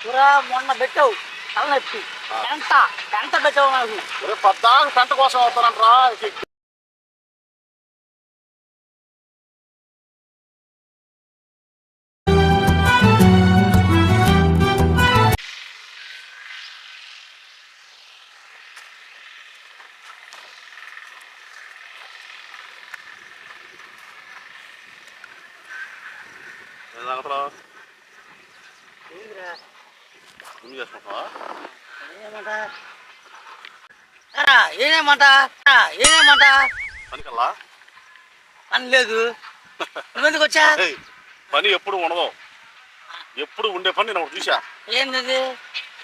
కూర మొన్న పెట్టావు. తలనొప్పి. ఎంత ఎంత పెట్టావు నాకు. ఒరే పద్దాకు పెంట కోసం అవుతానంటరా. ఏమంట? ఎరా, ఏనేమంట ఏనేమంట పనికల్లా? పని లేదు. నువ్వెందుకు వచ్చా? పని ఎప్పుడు ఉండదు. ఎప్పుడు ఉండే పని నేను ఒకటి చూసా ఏంది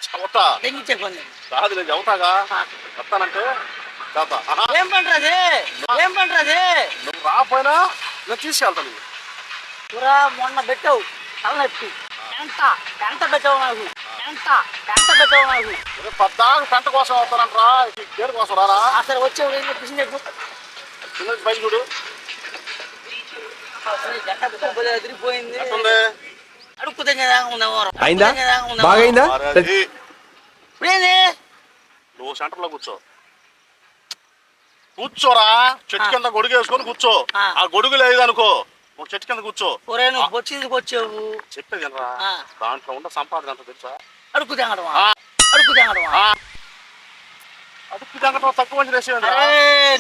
చదువుతా తెంగిచ్చే పని. కాదు నేను చదువుతాగా చెప్తానంటే ఆహా, ఏం పంటది ఏం పంటది నువ్వు రాపోయినా నేను తీసుకెళ్తాను. కూర మొన్న పెట్టావు తలనొప్పి. ఎంత? ఎంత పెట్టావు నాకు? పెట్టావు పద్దాకు పెంట కోసం అవుతానంటరా పేరు కోసం రారా? అసలు చెప్పు. పైన చూడు. అయిందా? బాగైందా? ఇప్పుడేంది నువ్వు సెంటర్లో కూర్చో. కూర్చోరా. చెట్టు కింద గొడుగు వేసుకొని కూర్చో. ఆ. గొడుగు లేదనుకో నువ్వు చెట్టు కింద కూర్చో. ఒరే నువ్వు బొచ్చిందికి వచ్చావు చెప్పేది. దాంట్లో ఉన్న సంపాదన ఎంత తెలుసా? అడుక్కు తెగడమా ఆ. అడుక్కు తెగడమా ఆ. అడుక్కు తక్కువ మంచి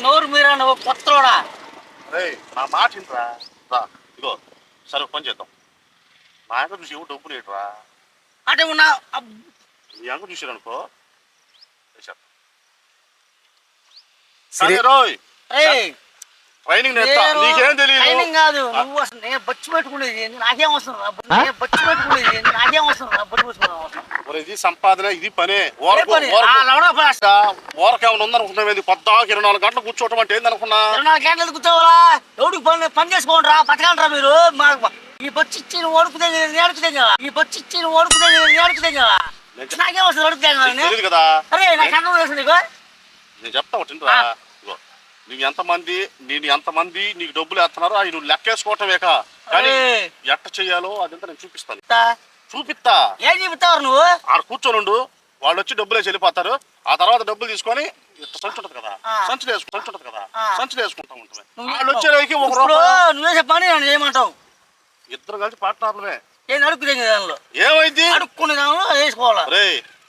నోరు మీరా నువ్వు కొత్తలోడా రే నా మాట ఇంట్రా రా ఇగో సరే పని చేద్దాం. నా యొక్క చూసి ఎవరు డబ్బులు ఏంట్రా అంటే ఉన్నా నీ అంక చూసారనుకో. వేసేద్దాం. సరే. రేయ్. ట్రైనింగ్ నేర్తా నేను నీకేం తెలియదు ట్రైనింగ్ కాదు. నువ్వు అసలు నేను బొచ్చు పెట్టుకునేది ఏంది? నాకేం అవసరం రా నేను బొచ్చు పెట్టుకునేది ఏంది? నాకేం అవసరం రా బొచ్చు పెట్టుకునే అవసరం మరి ఇది సంపాదన ఇది పనే. ఓరకు పని? ఆ ఓరకు. ఓరకు ఏమైనా ఉందనుకుంటున్నావు ఏంది? పొద్దాకు ఇరవై నాలుగు గంటలు కూర్చోవటం అంటే ఏందనుకున్నా ఇరవై నాలుగు గంటలు ఎందుకు కూర్చోవాలా? ఎవడికి పని పని చేసుకోండి రా. బతకండి రా మీరు. మాకు ఈ బొచ్చు ఇచ్చి నువ్వు ఓడుకుతే నేడుకుతే ఈ బొచ్చు ఇచ్చి నువ్వు ఓడుకుతే నేడుకుతే నేను చెప్- నాకేం అవసరం? ఓడుకుతే నీకు తెలియదు కదా? అరే నాకు అన్నం నీకు. నేను చెప్తా ఒకటిరా ఆ. నీకు ఎంతమంది నేను ఎంతమంది నీకు డబ్బులు వేస్తున్నారో అవి నువ్వు లెక్కేసుకోవటమేక? కానీ. ఎట్ట చెయ్యాలో అదంతా నేను చూపిస్తాను. చూపిస్తా. ఏం చెబుతావు నువ్వు? ఆడ కూర్చోనుండు వాళ్ళు వచ్చి డబ్బులు వేసి వెళ్ళిపోతారు. ఆ తర్వాత డబ్బులు తీసుకొని సంచి ఉంటుంది కదా? ఆ. సంచులు వేసుకు సంచి ఉంటుంది కదా? వేసుకుంటా ఉంటుంది నువ్వు వాళ్ళు ఒక నువ్వే చెప్పని చేయమంటావు. ఇద్దరు కలిసి పార్ట్నర్లమే. ఏం అడుక్కునే దానిలో? ఏమైంది? అడుక్కునే దానిలో వేసుకోవాలా? రే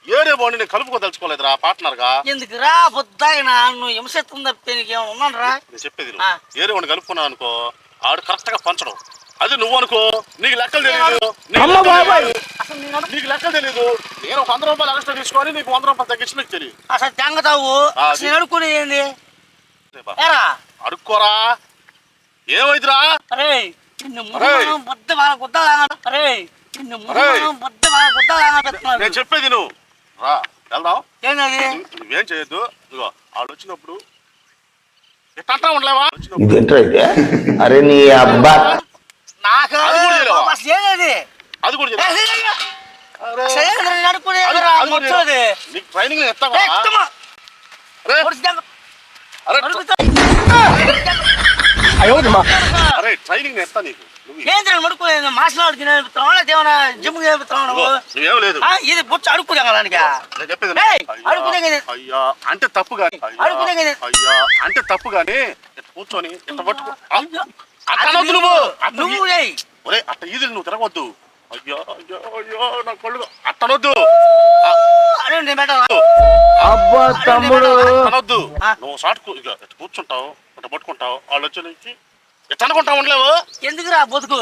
ఏరే బాండి నేను కలుపుకోదలుచుకోలేదురా పార్ట్నర్గా ఎందుకు రా పొద్దాగిన నువ్వు హింసెత్తం తప్పితే నీకేమైనా ఉన్నాను రా నేను చెప్పేది ఆ. ఏరే వాడిని కలుపుకున్నావు అనుకో ఆడు కరెక్ట్గా పంచడం. అది నువ్వు అనుకో నీకు లెక్కలు తెలియదు నీకు అమ్మ లెక్కలు బాబాయ్. తెలియదు. అసలు నేను అడుగు- నీకు లెక్కలు తెలియదు నేను ఒక వంద రూపాయలు ఎక్స్ట్రా తీసుకొని నీకు వంద రూపాయలు తగ్గించి నీకు తెలియదు అసలు తెంగతావు ఆ, అసలు నేను అడుక్కునేది ఏంది? రేపా. ఏరా? అడుక్కోరా. ఏమైందిరా? అరే నిన్ను అరేయ్. ముద్ద బాగా గుద్ద అరే నిన్ను అరేయ్. బొద్ద బాగా గుద్ద నేను చెప్పేది నువ్వు రా వెళ్దాం ఏంటది నువ్వేం చేయొద్దు ఇదిగో వాళ్ళు వచ్చినప్పుడు ఎట్టంటా ఉండలేవా వచ్చినప్పుడు ఇదేంట్రా ఇదే అరే నీ అబ్బా నాకు అది కూడా చేయలేవా? అసలు ఏంది అది కూడా చెప్పు. అరే. అది- రా, అది కూడా మొత్తది. చెప్పు. నీకు ట్రైనింగ్ నేను. అరే. అరే ట్రైనింగ్ నేను ఇస్తా నీకు నువ్వు ఏంది నేను అడుక్కునేది మార్షల్ ఆర్ట్స్ నేర్పుతున్నావా ఏమైనా జిమ్ నేర్పుతున్నావా నువ్వు నువ్వేం లేదు ఇది బొచ్చు నేను చెప్పేది ఏయ్, అయ్యా, కదా. అంటే తప్పు కానీ అడుగునే కదా. అయ్యా అంటే తప్పు కానీ కూర్చొని ఇట్ట పట్టుకో అనొద్దు నువ్వు నువ్వు ఒరే అట్ట ఈదులు నువ్వు తిరగవద్దు అయ్యో అయ్యో అయ్యో నా కళ్ళు అట్టనొద్దు అబ్బా తమ్ముడు అనొద్దు. నువ్వు షార్ట్ కూర్చుంటావు ఇట్ట పట్టుకుంటావు వాళ్ళు వచ్చి నుంచి ఇట్ట అనుకుంటా ఉండలేవు ఎందుకురా బతుకు?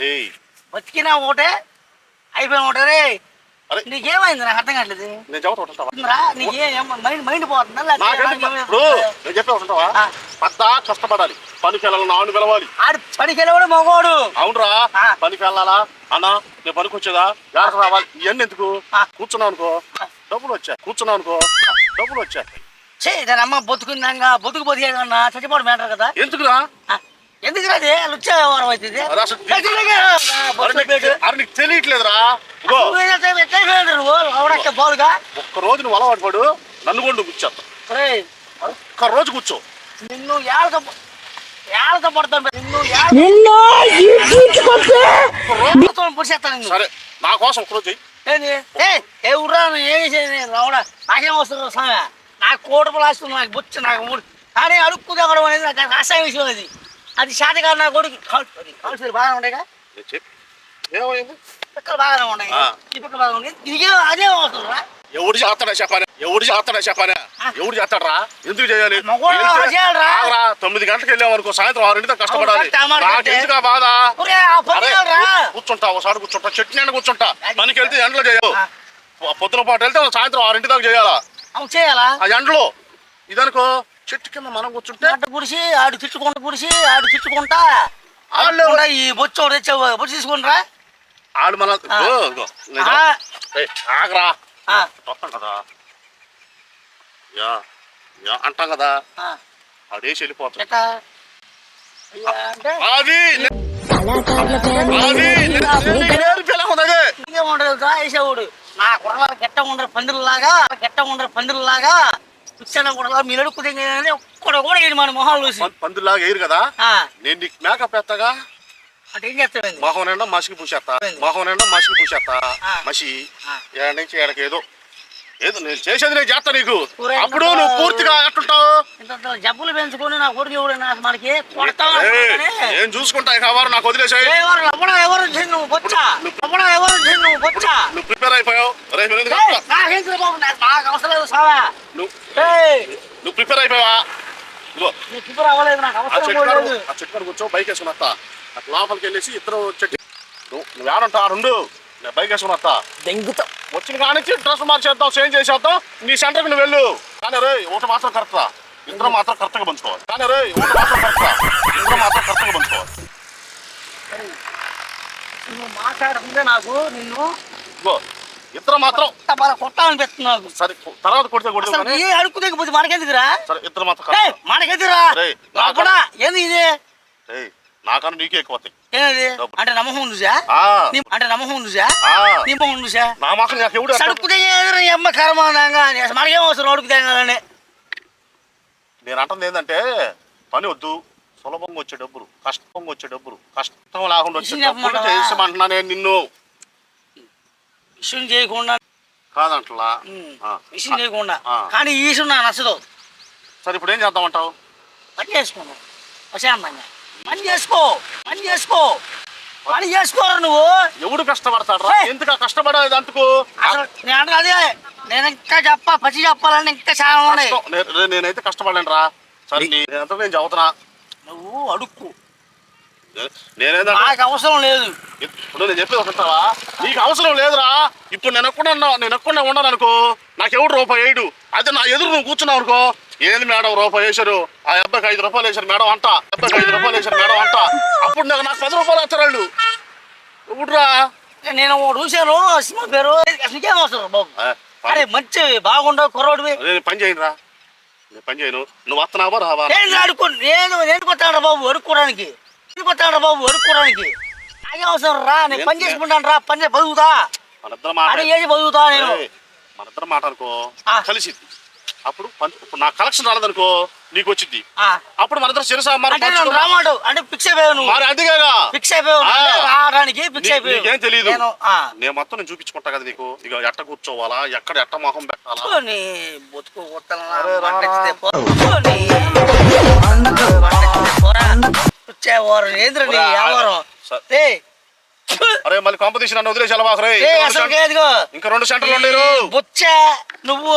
రేయ్. బతికినా ఒకటే అయిపోయిన ఒకటే. రే నీకేమైంది? నాకు అర్థం కావట్లేదు నేను చెబుతా మైండ్ పోతుందా చెప్పే ఉంటావా. పెద్ద కష్టపడాలి. పనికి వెళ్ళాలి నాన్న పిలవాలి. ఆడు పనికి వెళ్ళేవాడు మగవాడు. అవునరా. పనికి వెళ్ళాలా? అన్నా నేను పనికి వచ్చేదా రావాలి. ఇవన్నీ ఎందుకు. కూర్చున్నావు అనుకో. డబ్బులు వచ్చా కూర్చున్నావు అనుకో. డబ్బులు వచ్చా చే అమ్మ బతుకుందాక బతుకు బతికేదన్నా చచ్చిపోవడం మేటర్ కదా ఎందుకురా ఆ, ఎందుకు రాదే వచ్చే వారం అవుతుంది నీకు- తెలియట్లేదురా నువ్వు నువ్వు అవడక్క బాలుగా ఒక్క రోజు నువ్వు అలవాటు పడు నన్ను కూడా నువ్వు కూర్చోత్తా ఒక్క రోజు కూర్చో నిన్ను ఏళ్ళతో ఏళ్ళతో పడతాను నిన్ను నిన్ను పొడిచేస్తాను నిన్ను సరే నా కోసం ఒక రోజు చెయ్యి ఏంది ఏ ఏ ఊరా ఏం చేసేది రావడా నాకేం వస్తుంది స్వామి నాకు కోటలు వస్తుంది నాకు బొచ్చు నాకు ఊరు కానీ అడుక్కు తగ్గడం అనేది నాకు అసహ్య విషయం అది. అది శాత కాదు నా కొడుకు. కాల్సిన బాగానే. ఏమైంది? పక్కన బాగానే ఉన్నాయి. ఈ బాగానే ఉన్నాయి ఇదిగే అదే ఎవడు చేస్తాడా చెప్పానే? ఎవడు చేస్తాడా చెప్పానే? ఎవడు చేస్తాడరా? ఎందుకు చేయాలి. ఆగరా, తొమ్మిది గంటలకు వెళ్ళాం అనుకో సాయంత్రం ఆరింటితో కష్టపడాలి. అవును, కరెక్ట్, ఆ మాట నాకు కరెక్టే. ఎందుకు బాధ కూర్చుంటా ఒకసారి కూర్చుంటా చెట్టు కూర్చుంటా. పనికి వెళ్తే ఎండలో. పొ- పొద్దున పాటు వెళ్తే సాయంత్రం ఆరింటి దాకా చేయాలా? అవును చేయాలా? ఆ ఎండలో. ఇదనుకో చెట్టు కింద మనం కూర్చుంటే గంట పుడిసి ఆడు తిట్టుకుంటా పుడిసి ఆడు తిట్టుకుంటా. వాళ్ళు- ఆడు ఈ బొచ్చు తెచ్చావు బొచ్చు తీసుకుంటారా? ఆడు మన ఆ. ఏయ్, ఆగరా. ఆ, వస్తాం కదా. యా యా అంటాం కదా. ఆ, ఆడేసి వెళ్ళిపోతాం. ఎట్టా? అయ్యా, అంటే అది అది పిల్లకున్నది ఇంకేముండదు వేసేవాడు. నా కుర్రల గెట్ట ఉండరు పందిరిలాగా గెట్ట ఉండరు పందిరిలాగా పిచ్చన కూడా మీరు అడుక్కుతే ఒక్కడ కూడా వేయడు మన మొహాలు చూసి. పందులాగా వేయరు కదా? నేను నీకు మేకప్ ఎత్తగా అంటే ఏం చేస్తామండి మొహం నిండా మసికి పూసేస్తా. మొహం నిండా మసికి పూసేస్తా. మసి. ఏడ నుంచి ఏడకి ఏదో నేను చేసేది నేను చేస్తా నీకు అప్పుడు నువ్వు పూర్తిగా ఎట్టుంటావు జబ్బులు పెంచుకొని నా కొడుకు నాకు మనకి. నేను చూసుకుంటా ఇక వారు నాకు వదిలేసాయి. ఎవరు ఎవరు నువ్వు బొచ్చా? ఎవరు నువ్వు బొచ్చా? నువ్వు ప్రిపేర్ అయిపోయావు? రేపు? నాకేం అవసరం లేదు సావా. నువ్వు నువ్వు ప్రిపేర్ అయిపోయావా? ఇప్పుడు అవ్వలేదు నాకు అవసరం కూర్చో బైక్ వేసుకుని వస్తా. అట్లా లోపలికి వెళ్ళేసి ఇద్దరు చెట్టు నువ్వు నువ్వు ఏడంటా రెండు. నేను బైక్ వేసుకుని వస్తా. దెంగుతా. వచ్చిన కానించి డ్రెస్ మార్చేద్దాం చేంజ్ చేసేద్దాం. నీ సెంటర్కి నువ్వు వెళ్ళు. కానీ రే ఒకటి మాత్రం కరెక్టా ఇద్దరు మాత్రం కరెక్ట్గా పంచుకోవాలి. కానీ రే ఒకటి మాత్రం కరెక్టా ఇద్దరు మాత్రం కరెక్ట్గా పంచుకోవాలి. నువ్వు మాట్లాడుతుంటే నాకు నిన్ను ఇగో ఇద్దరు మాత్రం కొట్టాలనిపిస్తుంది నాకు. సరే తర్వాత కొడితే కొడుతు ఏ అడుగు దిగిపోతే మనకెందుకురా? సరే ఇద్దరు మాత్రం మనకెందుకురా? రేయ్, లోపల ఏంది ఇది? నాకన్నా నీకే ఎక్కువ డబ్బు. అంటే నమ్మకం ఉందిసా అంటే నమ్మకం ఉందిసా. నీ మొహం ఉందిసా నా మాకు నాకు ఎవడు ఎట్లా- సడుకు దిగేది అమ్మ కర్మానంగా మనకేం అవసరం అడుగు దిగాలని నేను అంటుంది ఏంటంటే పని వద్దు సులభంగా వచ్చే డబ్బులు కష్టంగా వచ్చే డబ్బులు కష్టం లేకుండా వచ్చే డబ్బులు? చేసామంటున్నా నేను నిన్ను. విషయం చేయకుండా కాదంటలా. విషయం చేయకుండా. కానీ ఈ విషయం నాకు నచ్చదు. సరే ఇప్పుడు ఏం చేద్దామంటావు? పని చేసుకున్నావు ప్రశాంతంగా పని చేసుకో పని చేసుకో. పని చేసుకోరు నువ్వు? ఎవడు కష్టపడతాడు. ఎందుకు కష్టపడేది అందుకు? నేను అదే నేను ఇంకా చెప్ప పచ్చి చెప్పాలంటే ఇంకా చాలా ఉన్నాయి. నేనైతే కష్టపడలేను రా సరే నేను చదువుతున్నా. నువ్వు అడుక్కు. నాకు అవసరం లేదు. ఇప్పుడు నేను చెప్పేది ఒకటావా నీకు అవసరం లేదురా. ఇప్పుడు నేను ఎక్కడ నేను ఎక్కడ ఉన్నాను అనుకో నాకు ఎవడు రూపాయి వేయడు? అయితే నా ఎదురు నువ్వు కూర్చున్నావు అనుకో. ఏంది మేడం రూపాయి వేశారు? ఆ అబ్బాయికి ఐదు రూపాయలు వేశారు మేడం అంట. అబ్బాయికి ఐదు రూపాయలు వేశారు మేడం అంట. అప్పుడు నాకు నాకు పది రూపాయలు వేస్తారు వాళ్ళు. ఇప్పుడురా నేను చూశాను సినిమా పేరు. నీకేం అవసరం బాబు. అరే మంచి బాగుండవు కుర్రోడివి. నేను పని చేయను రా నేను పని చేయను. నువ్వు వస్తున్నావా రావా? నేను అడుక్కు నేను నేను కొట్టాను బాబు అడుక్కోవడానికి నేను కొట్టాను బాబు అడుక్కోవడానికి నాకే అవసరం రా నేను పని చేసుకుంటాను రా పని చేసి బతుకుతా. మన ఇద్దరం మాట అని ఏది బతుకుతా నేను? ఏయ్, మన ఇద్దరం మాట అనుకో ఆ. కలిసిద్ది అప్పుడు పంచ- ఇప్పుడు నా కలెక్షన్ రాలేదనుకో నీకు వచ్చింది ఆ, అప్పుడు మన ఇద్దరం శిరస అంటే నేను రామాడు అంటే ఫిక్స్ అయిపోయావు నువ్వు. మరి అందుకేగా ఫిక్స్ అయిపోయావు ఆ. అంటే రావడానికి ఫిక్స్ నీ- అయిపోయావు. నీకేం తెలీదు. నేను ఆ, నేను మొత్తం నేను చూపించుకుంటా కదా నీకు. ఇక ఎట్ట కూర్చోవాలా ఎక్కడ ఎట్ట మొహం పెట్టాలా. పో నీ బతుకు కొట్టాలన్నా, అరే రా, బండ రా. ఎక్కితే పో. పో నీ. బండ ఎక్కితే పోరా. వచ్చేవారు. ఏంద్ర నీ పోరా. వ్యాపారం? అరే మళ్ళీ కాంపిటీషన్ నన్ను వదిలేసి ఏదిగో ఇంకా రెండు సెంటర్లు ఉండేరు బొచ్చ నువ్వు